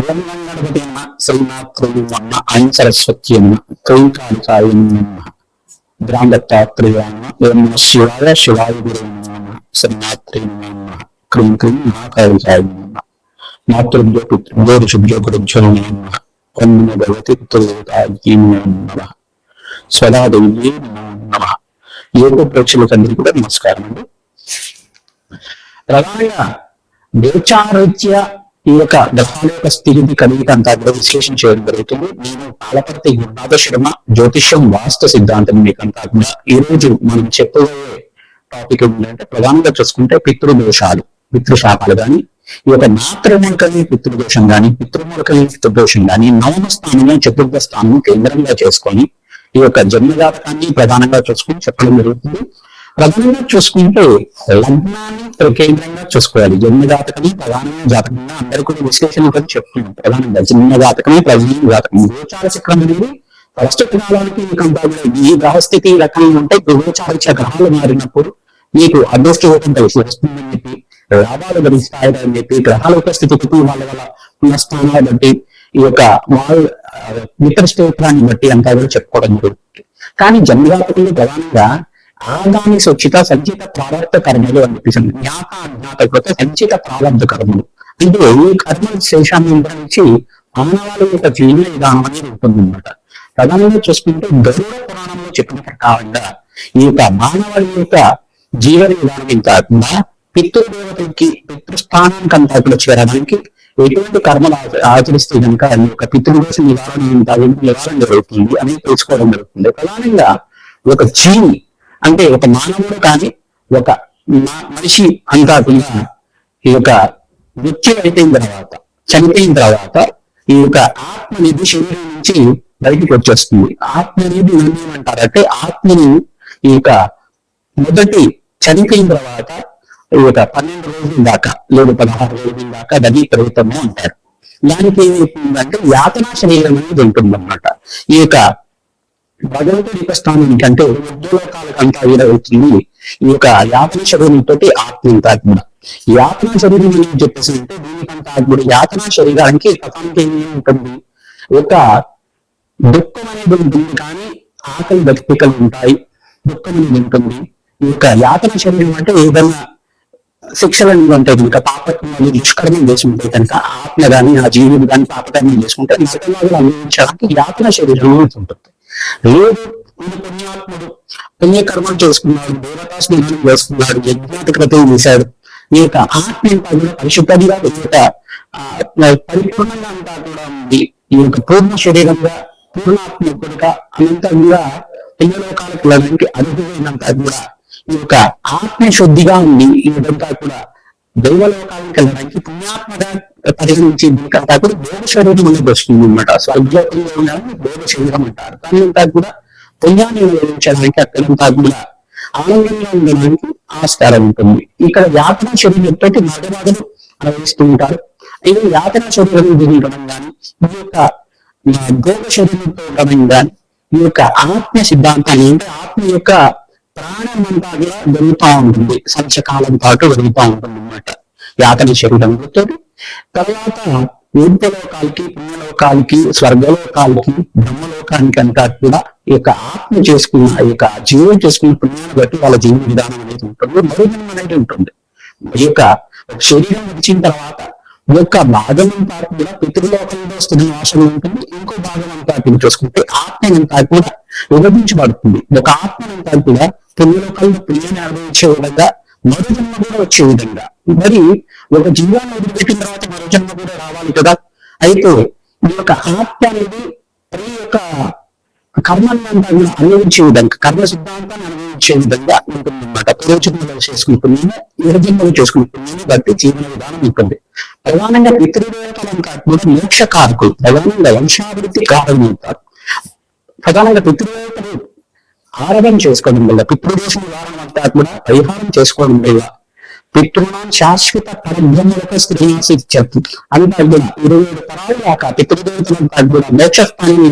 గణపతి అన్న శ్రీనాథుడు అన్న ఆయన సరస్వతి అన్న కైకాళికాయ గ్రామదత్తాత్రేయ అన్న ఓం నమః శివాయ శివాయ గురు అన్న శ్రీనాథ్రి అన్న క్రీం క్రీం మహాకాళికాయ అన్న మాతృభ్యో పితృభ్యో ఋషుభ్యో గురుభ్యో నమ ఓం భగవతి పితృదేవతాయ నమ యోగ ప్రేక్షకులందరికీ కూడా నమస్కారం అండి ప్రధానంగా దేవచారీత్య ఈ యొక్క గ్రహాల యొక్క స్థితిని కలిగి అంతా కూడా విశ్లేషణ చేయడం జరుగుతుంది. నేను కాలపర్తి గురునాథ శర్మ జ్యోతిష్యం వాస్తు సిద్ధాంతం మీకంతా కూడా ఈ రోజు మనం చెప్పబోయే టాపిక్ ఏంటంటే ప్రధానంగా చూసుకుంటే పితృదోషాలు పితృశాపాలు కానీ ఈ యొక్క మాతృమూలకల్ని పితృదోషం కానీ పితృమూలకల్ని పితృదోషం కానీ నవమ స్థానంలో చతుర్థ స్థానం కేంద్రంగా చేసుకొని ఈ యొక్క జన్మజాతకాన్ని ప్రధానంగా చూసుకుని చెప్పడం జరుగుతుంది. ప్రధానంగా చూసుకుంటే లగ్నాన్ని కేంద్రంగా చూసుకోవాలి. జన్మ జాతకమే ప్రధానమైన జాతకంగా అందరూ కూడా విశ్లేషణ కూడా చెప్తున్నాం. ప్రధానంగా జన్మ జాతకమే ప్రధాన జాతకం. గోచార చక్రం అనేది ప్రస్తుత కాలానికి మీకు ఈ గ్రహస్థితి రకంగా ఉంటే గోచార గ్రహాలు మారినప్పుడు మీకు అదృష్ట కలిసి వస్తుందని చెప్పి లాభాలు గడిస్తాయని చెప్పి గ్రహాల యొక్క స్థితికి వాళ్ళ వల్ల ఉన్న స్థానాలు బట్టి ఈ యొక్క వాళ్ళ మిత్ర స్తోత్రాన్ని బట్టి అంతా కూడా చెప్పుకోవడం జరుగుతుంది. కానీ జన్మజాతకంలో ప్రధానంగా ఆగామి సుచిత సంచిత ప్రారంభ కర్మలు అని చెప్పేసి జ్ఞాత అజ్ఞాత సంచిత ప్రారంభ కర్మలు. అంటే ఈ కర్మల శేషాన్ని నిర్వహించి మానవాళి యొక్క జీవన విధానం అనేది ఉంటుందన్నమాట ప్రధానంగా చూసుకుంటే గరుడ పురాణంలో చెప్పిన ప్రకారంగా ఈ యొక్క మానవాళి యొక్క జీవన విధానం కాకుండా పితృదేవతలకి పితృస్థానానికి అంతా కూడా చేరడానికి ఎటువంటి కర్మలు ఆచరిస్తే కనుక ఈ యొక్క పితృదోష నివారణ నివారణ జరుగుతుంది అని తెలుసుకోవడం జరుగుతుంది. ప్రధానంగా ఒక జీవి అంటే ఒక మానవుడు కానీ ఒక మనిషి అంతాకుండా ఈ యొక్క మృత్యు అయిపోయిన తర్వాత చనిపోయిన తర్వాత ఈ యొక్క ఆత్మ అనేది శరీరం నుంచి బయటికి వచ్చేస్తుంది. ఆత్మ అనేది ఏమంటారంటే ఆత్మని ఈ యొక్క మొదటి చనిపోయిన తర్వాత ఈ యొక్క పన్నెండు రోజుల దాకా లేదా పదహారు రోజుల దాకా దీ ప్రభుత్వము అంటారు. దానికి ఏమైతుందంటే యాతనా శరీరం అనేది ఉంటుంది అన్నమాట ఈ యొక్క భగవంతుడి యొక్క స్థానానికి అంటే ఉద్యోగాలకు అంతా వీరవుతుంది ఈ యొక్క యాత్ర శరీరంతో ఆత్మ అంతా కూడా. శరీరం అని చెప్పేసి అంటే దీనికంతా కూడా యాతన శరీరానికి కథానికి ఏమి ఉంటుంది. ఒక దుఃఖం అనేది ఉంటుంది కానీ ఆకలి భక్తికలు ఉంటాయి. దుఃఖం అనేది ఉంటుంది. ఈ యొక్క యాతన శరీరం అంటే ఏదైనా శిక్షలు అనేవి ఉంటాయి కనుక పాపత్వాన్ని దుష్కర్మం చేసుకుంటే కనుక ఆత్మ కానీ ఆ జీవుడు కానీ పాపకర్మం చేసుకుంటే నిజంగా అనుభవించడానికి యాత్ర శరీరం ఉంటుంది. లేదు ఈయన పుణ్యాత్ముడు. పుణ్యకర్మలు చేసుకున్నాడు దేవతా స్నేహం చేసుకున్నాడు చేశాడు. ఈ యొక్క ఆత్మ అంతా కూడా పరిశుద్ధంగా ఈ యొక్క ఆ, పరిపూర్ణంగా అంతా కూడా ఉంది. ఈ యొక్క పూర్ణ శరీరంగా పూర్ణాత్మకుడుగా అనంతంగా పుణ్యలోకాలకు వెళ్ళడానికి అర్హులైనంత కూడా ఈ యొక్క ఆత్మ శుద్ధిగా ఉంది. ఈ విధంగా కూడా దైవలోకానికి వెళ్ళడానికి పుణ్యాత్మగా పరిగణించి దీనికంతా కూడా దేవ శరీరం అనేది వస్తుంది అనమాట స్వర్గలోకంలో ఉండాలని దేవ శరీరం అంటారు. కానీ అంతా కూడా పుణ్యాన్ని అనుభవించడానికి అక్కడంతా కూడా ఆనందంగా ఉండడానికి ఆస్కారం ఉంటుంది. ఇక్కడ యాతన శరీరంతో మగవాదులు అనుభవిస్తూ ఉంటారు. ఇది యాతన శరీరం ఉండడం కానీ ఈ యొక్క భోగ శరీరంతో ఉండడం కానీ ఈ యొక్క ఆత్మ సిద్ధాంతాన్ని అంటే ఆత్మ యొక్క ప్రాణం అంతా కూడా జరుగుతూ ఉంటుంది. సంచకాలం పాటు జరుగుతూ ఉంటుంది అన్నమాట యాతన శరీరంతో. తర్వాత ఊర్ధలోకాలకి పుణ్యలోకాలకి స్వర్గలోకాలకి బ్రహ్మలోకానికి అంతా కూడా ఈ యొక్క ఆత్మ చేసుకున్న ఈ యొక్క జీవం చేసుకున్న పుణ్యాన్ని బట్టి వాళ్ళ జీవన విధానం అనేది ఉంటుంది. మరుజన్మ అనేది ఉంటుంది. ఈ యొక్క శరీరం వచ్చిన తర్వాత యొక్క భాగం అంతా కూడా పితృలోకంలో స్థితి నాశనం ఉంటుంది ఇంకో భాగం అంతా చూసుకుంటే ఆత్మ అంతా కూడా విభజించబడుతుంది. ఒక ఆత్మ అంతా కూడా పుణ్యలోకంలో పుణ్యాన్ని అనుభవించే విధంగా మరో జన్మ కూడా వచ్చే విధంగా. మరి ఒక జీవాన్ని వదిలిపెట్టిన తర్వాత మరో జన్మ కూడా రావాలి కదా? అయితే ఈ యొక్క ఆత్మ అనేది ప్రతి యొక్క కర్మని అంతా కూడా అనుభవించే విధంగా కర్మ సిద్ధాంతాన్ని అనుభవించే విధంగా ఉంటుంది అనమాట ప్రయోజనాలు చేసుకుని పుణ్యము నిర్జన్మలు బట్టి జీవన విధానం ఉంటుంది. ప్రధానంగా పితృదేవతలు కాకపోతే మోక్ష కారకులు ప్రధానంగా వంశాభివృద్ధి కారణం అవుతారు ప్రధానంగా పితృదేవతలు ఆరాధన చేసుకోవడం వల్ల పితృదేశం ద్వారా అంతా కూడా పరిహారం చేసుకోవడం వల్ల పితృణం శాశ్వత పరిభ్రమలకు శ్రీనివాసి చెప్తుంది అంతా కూడా ఇరవై ఏడు తరాల దాకా పితృదేవతలంతా కూడా మోక్ష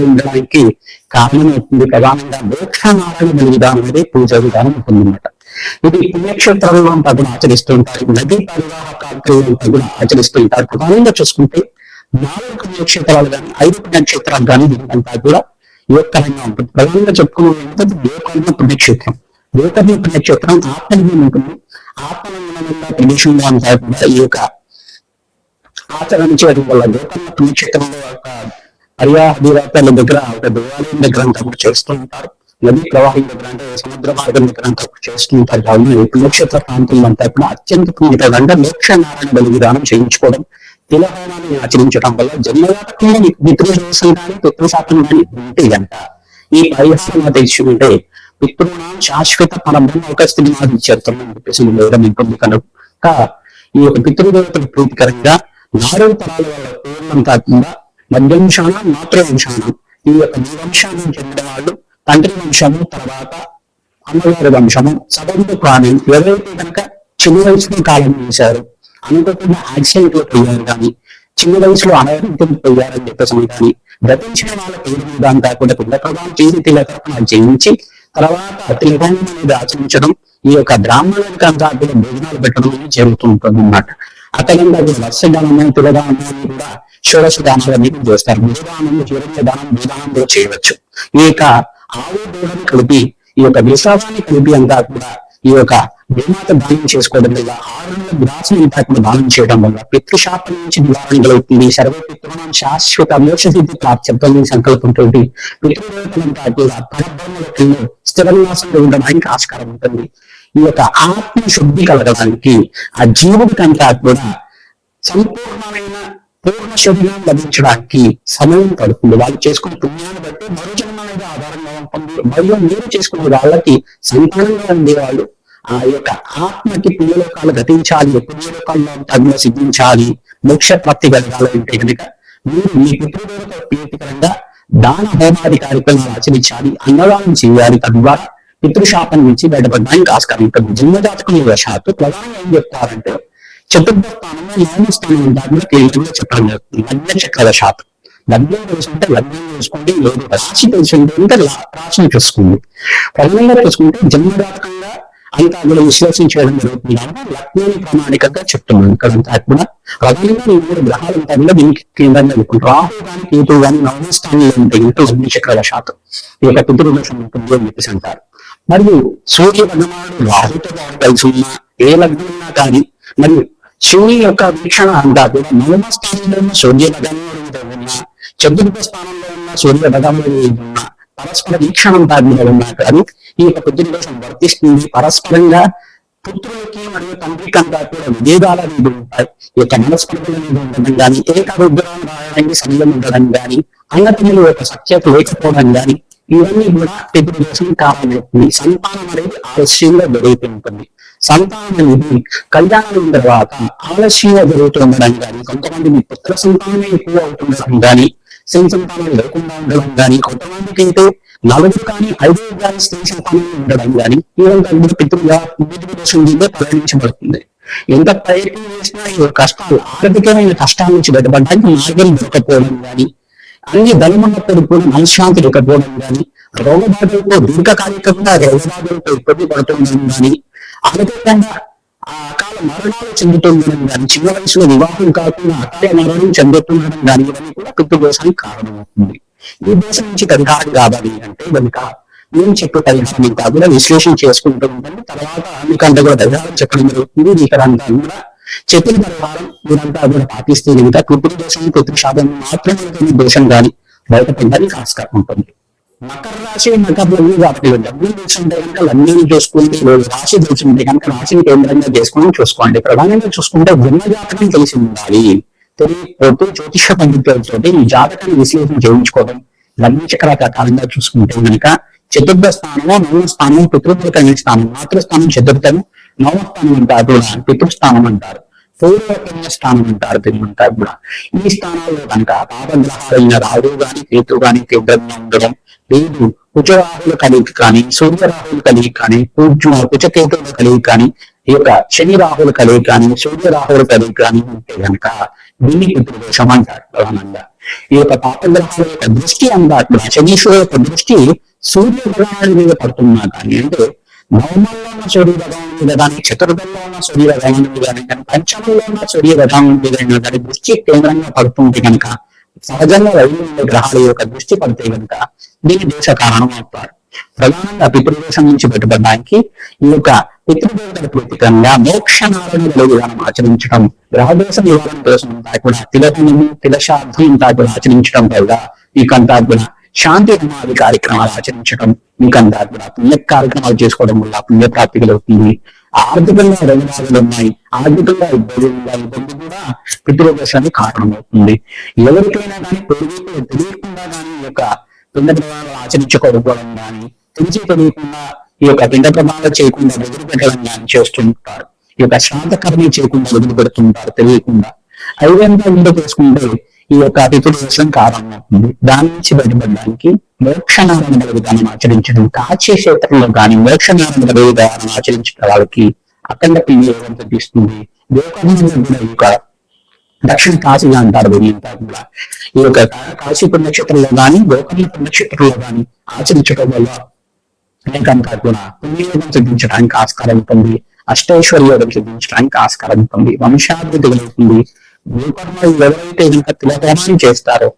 ఉండడానికి కారణమవుతుంది ప్రధానంగా మోక్ష నారాయణ విధానం అనేది పూజ విధానం ఉంటుందన్నమాట ఇది పుణ్యక్షేత్రంలో అంతా కూడా ఆచరిస్తూ ఉంటారు. నదీ పరివాహ కార్యక్రమం అంతా కూడా ఆచరిస్తూ ఉంటారు ప్రధానంగా చూసుకుంటే నాలుగు పుణ్యక్షేత్రాలు కానీ ఐదు పుణ్యక్షేత్రాలు కానీ దీనికంతా కూడా యువకరంగా ఉంటుంది. ప్రధానంగా చెప్పుకునేది గోకర్ణ పుణ్యక్షేత్రం. గోకర్ణ పుణ్యక్షేత్రం ఆత్మలింగం ఉంటుంది. ఆత్మలింగం ఉన్న ప్రదేశంలో అంతా కూడా ఈ యొక్క ఆచరించడం వల్ల గోకర్ణ పుణ్యక్షేత్రంలో ఒక పర్యాదివాతాల దగ్గర ఒక దేవాలయం దగ్గర అంతా కూడా చేస్తూ ఉంటారు. నదీ ప్రవాహం దగ్గర అంటే సముద్ర మార్గం దగ్గర అంతా కూడా చేస్తూ ఉంటారు. కావున పుణ్యక్షేత్ర ప్రాంతంలో అంతా కూడా అత్యంత పుణ్యకరంగా మోక్ష నారాయణ బలి విధానం చేయించుకోవడం తిలహోమాన్ని ఆచరించడం వల్ల జన్మజాతకంలో మీకు పితృదోషం కానీ పితృశాతం కానీ ఉంటే గంట ఈ పరిహారం తెచ్చుకుంటే పితృణం శాశ్వత పరబ్రహ్మ ఒక స్థితి మాది చేస్తామని చెప్పేసి వేదం ఉంటుంది కనుక ఈ యొక్క పితృదేవతల ప్రీతికరంగా నాలుగు తరాల వాళ్ళ పూర్ణంతా కాకుండా మధ్యంశాన మాతృవంశాన ఈ యొక్క వంశానికి చెందిన వాళ్ళు తండ్రి వంశము తర్వాత అమ్మగారి వంశము సబంధ ప్రాణం ఎవరైతే కనుక చిన్న వయసులో కాలం చేశారు అనుకోకుండా యాక్సిడెంట్లో పోయారు కానీ చిన్న వయసులో అనారోగ్యం పోయారని చెప్పేసి కానీ గతించిన వాళ్ళ పేరు మీద కాకుండా కూడా పిండ చేసి తిలకర్పణ జయించి తర్వాత తిలకం అనేది ఆచరించడం ఈ యొక్క బ్రాహ్మణులకి అంతా కూడా భోజనాలు పెట్టడం అనేది జరుగుతూ ఉంటుంది అనమాట అతనంగా కూడా వర్షదానము తిలదానము అని కూడా షోడశ దానాలు అనేది చేస్తారు. భూదానము చివరి దానం భూదానం కూడా చేయవచ్చు. ఈ యొక్క ఆవు దూడని కలిపి ఈ యొక్క విశ్వాసాన్ని కలిపి అంతా కూడా ఈ యొక్క భూమాత దానం చేసుకోవడం వల్ల ఆరు నెలల గ్రాసం దానం చేయడం వల్ల పితృశాపం నుంచి నివారణ కలుగుతుంది. సర్వ పితృణం శాశ్వత మోక్ష సిద్ధి ప్రాప్త్యం సంకల్పంతోటి పితృదేవతలను కాకుండా పరబ్రహ్మలో స్థిర నివాసంలో ఉండడానికి ఆస్కారం ఉంటుంది. ఈ యొక్క ఆత్మ శుద్ధి కలగడానికి ఆ జీవుడికి అంతా కూడా సంపూర్ణమైన పూర్ణ శరీరం లభించడానికి సమయం పడుతుంది. వాళ్ళు చేసుకున్న పుణ్యాన్ని బట్టి మరో మరియు మీరు చేసుకునే వాళ్ళకి సంతానంగా ఉండేవాళ్ళు ఆ యొక్క ఆత్మకి పుణ్యలోకాలు గతించాలి పుణ్యలోకాల్లో తగిన సిద్ధించాలి మోక్ష ప్రాప్తి కలగాలంటే కనుక మీరు మీ పితృదేవత ప్రీతికరంగా దాన హోమాది కార్యక్రమాలు ఆచరించాలి అన్నదానం చేయాలి తద్వారా పితృశాపం నుంచి బయటపడడానికి ఆస్కారం. ఉంటుంది జన్మజాతకుల వశాత్తు ప్రధానంగా ఏం చెప్తారంటే చతుర్థ స్థానంలో నవమ స్థానం దాంట్లో చెప్పడం జరుగుతుంది. లగ్న చక్ర శాతం లగ్నం తెలుసుకుంటే లగ్నం చూసుకోండి లేదు రాశి తెలుసుకుంటే అంటే రాశిని చూసుకోండి ప్రధానంగా చూసుకుంటే జన్మజాతకంగా అంతా కూడా చేయడం జరుగుతుంది. అంటే లగ్నాన్ని ప్రామాణికంగా చెప్తున్నాను. ఇక్కడ అంతా కూడా ప్రధానంగా ఈ మూడు గ్రహాలు ఉంటాయి కూడా దీనికి కేంద్రంగా చెప్పుకుంటారు రాహు కానీ కేతు కానీ నవమ స్థానంలో ఉంటాయి ఇంట్లో లగ్న చక్రాల శాతం ఈ యొక్క పితృదోషం ఉంటుంది అని చెప్పేసి అంటారు. మరియు సూర్య భగవానుడు రాహుతో పాటు కలిసి ఉన్న ఏ లగ్నం ఉన్నా కానీ మరియు శివుని యొక్క వీక్షణ అంతా కూడా నవమ స్థానంలో ఉన్న సూర్య భగవానుడితో ఉన్న చతుర్థ స్థానంలో ఉన్న సూర్య భగవానుడు ఉన్న పరస్పర వీక్షణం అంతా కూడా ఉన్నా కానీ ఈ యొక్క పితృదోషం వర్తిస్తుంది పరస్పరంగా పుత్రులకి మరియు తండ్రికి అంతా కూడా విభేదాలు అనేది ఉంటాయి. ఈ యొక్క మనస్పర్ధలు అనేది ఉండడం కానీ ఏకాభిప్రాయం రాయడానికి సమయం ఉండడం కానీ అన్నతమ్ముల యొక్క సఖ్యత లేకపోవడం కానీ ఇవన్నీ కూడా పితృదోషం కారణమవుతుంది. సంతానం అనేది ఆలస్యంగా జరుగుతుంటుంది సంతానం ఇది కళ్యాణం తర్వాత ఆలస్యంగా జరుగుతుండడం కానీ కొంతమంది మీ పుత్ర సంతానమే ఎక్కువ అవుతుండడం కానీ స్త్రీ సంతానం లేకుండా ఉండడం కానీ కొంతమందికి అయితే నలుగురు కానీ ఐదుగురు కానీ స్త్రీ సంతానం ఉండడం కానీ ఈ కూడా పితృగా పితృదోషం కింద పరిగణించబడుతుంది ఎంత ప్రయత్నం చేసినా ఈ కష్టాలు ఆర్థికమైన కష్టాల నుంచి బయటపడడానికి మార్గం దొరకపోవడం కానీ అన్ని ధనమున్నప్పుడు కూడా మనశ్శాంతి లేకపోవడం కానీ రోగబాధలతో దీర్ఘకాలికంగా రోగబాధలతో ఇబ్బంది పడుతుండడం కానీ అనుకోకుండా ఆ అకాల మరణాలు చెందుతుండడం కానీ చిన్న వయసులో వివాహం కాకుండా అకాల మరణం చెందుతుండడం కానీ ఇవన్నీ కూడా పితృదోషానికి కారణమవుతుంది. ఈ దోషం నుంచి పరిహారం కావాలి అంటే కనుక నేను చెప్పే పరిహారం ఇంకా కూడా విశ్లేషణ చేసుకుంటూ ఉంటాను తర్వాత మీకంతా కూడా పరిహారం చెప్పడం జరుగుతుంది. ఇక్కడ కూడా చెప్పిన పరిహారం మీరంతా కూడా పాటిస్తే కనుక పితృదోషం పితృశాపం మాత్రమే దోషం కానీ బయటపడడానికి ఆస్కారం ఉంటుంది. మకర రాశి మకర లగ్నం కాబట్టి డబ్బులు చూసుకుంటే కనుక లగ్నం చూసుకోండి రాశి తెలుసుంటే కనుక రాశిని కేంద్రంగా చేసుకుని చూసుకోండి. ప్రధానంగా చూసుకుంటే జన్మ జాతకం తెలిసి ఉండాలి. తెలియకపోతే జ్యోతిష పండితులతో ఈ జాతకాన్ని విశ్లేషణ చేయించుకోవడం లగ్న చక్ర కాలంగా చూసుకుంటే కనుక చతుర్థ స్థానము నవమ స్థానం పితృత్వ స్థానం మాతృస్థానం చతుర్థము నవమ స్థానం అంటారు పితృస్థానం అంటారు. పూర్వపుణ్య స్థానం అంటారు తిరుగుంటారు కూడా. ఈ స్థానాల్లో కనుక పాపగ్రహాలైన రాహువు గాని కేతు గాని తీవ్రంగా ఉండడం లేదు. కుచరాహుల కలిగి కానీ సూర్యరాహుల కలిగి కానీ పూజ్య కుచకేతువుల కలిగి కానీ ఈ యొక్క శని రాహుల కలిగి కానీ సూర్యరాహుల కలిగి కానీ ఉంటే కనుక దీన్ని పితృదోషం అంటారు ప్రధానంగా. ఈ యొక్క పాపగ్రహాల యొక్క దృష్టి అంటారు శనీశ్వరు యొక్క దృష్టి సూర్యగ్రహాల మీద పడుతున్నా కానీ అంటే నవమంలో ఉన్న సూర్య భగవాన్ మీద కానీ చతుర్థంలో ఉన్న సూర్య భగవాన్ మీద కానీ కానీ పంచమంలో ఉన్న సూర్య భగవాన్ మీద అయినా కానీ దృష్టి కేంద్రంగా పడుతుంటే కనుక సహజంగా రైలు ఉండే గ్రహాల యొక్క దృష్టి పడితే కనుక దీని దేశ కారణం అవుతారు. ప్రధానంగా పితృదేశం నుంచి బయటపడడానికి ఈ యొక్క పితృదేవతల ప్రతీకంగా మోక్ష నారాయణ విధానం ఆచరించడం గ్రహదేశ నివారణ కోసం అంతా కూడా తిలకము తిలశార్థం అంతా కూడా ఆచరించడం వల్ల మీకంతా కూడా శాంతి సమాధి కార్యక్రమాలు ఆచరించడం మీకంతా కూడా పుణ్య కార్యక్రమాలు చేసుకోవడం వల్ల పుణ్యప్రాప్తి కలుగుతుంది. ఆర్థికంగా రంగాలు ఉన్నాయి. ఆర్థికంగా ఇబ్బంది ఉన్నాయి. ఇబ్బంది కూడా పితృదశానికి కారణమవుతుంది. ఎవరికైనా కానీ పెరుగుతూ తెలియకుండా కానీ ఈ యొక్క పిండ ప్రమాణాలు ఆచరించుకోవడం కానీ తెలిసి తెలియకుండా ఈ యొక్క పిండ ప్రమాణాలు చేయకుండా వదిలిపెట్టడం కానీ చేస్తుంటారు. ఈ యొక్క శ్రాంతకర్మి చేయకుండా వదిలిపెడుతుంటారు తెలియకుండా. ఐదంతా ఇంట్లో చేసుకుంటే ఈ యొక్క పితృదేశం కారణం దాని నుంచి బయటపడడానికి మోక్షనారాయణ విధానం ఆచరించడం కాచే క్షేత్రంలో కానీ మోక్షనారాయణ విధానం ఆచరించిన వాళ్ళకి అఖండ పిల్లలు తీస్తుంది కూడా ఈ యొక్క దక్షిణ కాశీగా అంటారు వీళ్ళంతా కూడా. ఈ యొక్క కాశీ పుణ్యక్షేత్రంలో కానీ గోకర్ణ పుణ్యక్షేత్రంలో కానీ ఆచరించడం వల్ల అనేకంతా కూడా పుణ్యయోగం సిద్ధించడానికి ఆస్కారం ఉంటుంది అష్టైశ్వర్యోగం సిద్ధించడానికి ఆస్కారం ఉంటుంది వంశాభివృద్ధి కలుగుతుంది. గోకర్ణలు ఎవరైతే ఇంకా తిలదానం చేస్తారో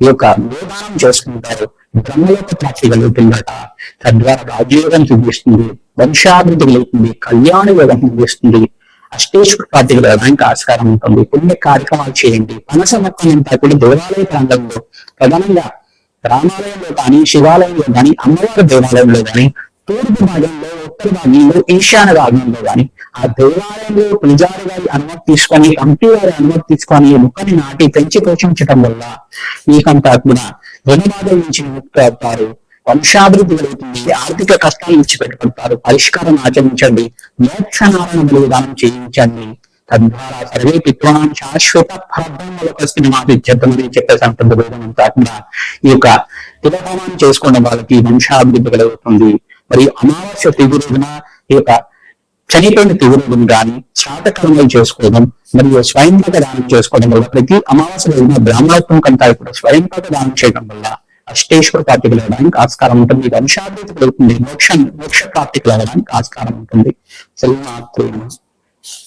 ఈ యొక్క గోదానం చేసుకుంటారో బ్రహ్మలోక ప్రాప్తి కలుగుతుందట. తద్వారా రాజయోగం చూపిస్తుంది వంశాభివృద్ధి కలుగుతుంది కళ్యాణ యోగం చూపిస్తుంది అష్టేశ్వర ప్రాప్తి కలగడానికి ఆస్కారం ఉంటుంది. పుణ్య కార్యక్రమాలు చేయండి. పనస మొత్తం కూడా దేవాలయ ప్రాంతంలో ప్రధానంగా రామాలయంలో కానీ శివాలయంలో కానీ అమ్మవారి దేవాలయంలో కానీ తూర్పు భాగంలో ఉత్తర భాగంలో ఈశాన్య భాగంలో కానీ ఆ దేవాలయంలో పూజారి గారి అనుమతి తీసుకొని కంపి వారి అనుమతి తీసుకొని ముక్కని మొక్కని నాటి పెంచి పోషించటం వల్ల మీకంతా కూడా రుణబాధ నుంచి ముక్తి అవుతారు వంశాభివృద్ధి కలుగుతుంది ఆర్థిక కష్టాల నుంచి పెట్టుకుంటారు పరిష్కారం ఆచరించండి. మోక్షనారాయణ బలిదానం చేయించండి. తద్వారా సర్వే పిత్వాన్ శాశ్వత ఫలబ్రహ్మలోకస్మిని సినిమా ఇచ్చేద్దామని చెప్పేసి అంటుంది వేదం కాకుండా ఈ యొక్క తిలహోమాన్ని చేసుకోవడం వాళ్ళకి వంశాభివృద్ధి కలుగుతుంది. మరియు అమావాస్య తిగురున ఈ యొక్క చనిపోయిన తీవ్రం కానీ శాతకర్మలు చేసుకోవడం మరియు స్వయంపాక దానం చేసుకోవడం వల్ల ప్రతి అమావాస్య రోజున బ్రాహ్మణత్వం కంటే కూడా స్వయంపాక దానం చేయడం వల్ల అష్టేశ్వర ప్రాప్తికి వెళ్ళడానికి ఆస్కారం ఉంటుంది. వంశాభివృద్ధి కలుగుతుంది మోక్ష మోక్ష ప్రాప్తికి వెళ్ళడానికి ఆస్కారం ఉంటుంది. శ్రీమాత్రేమ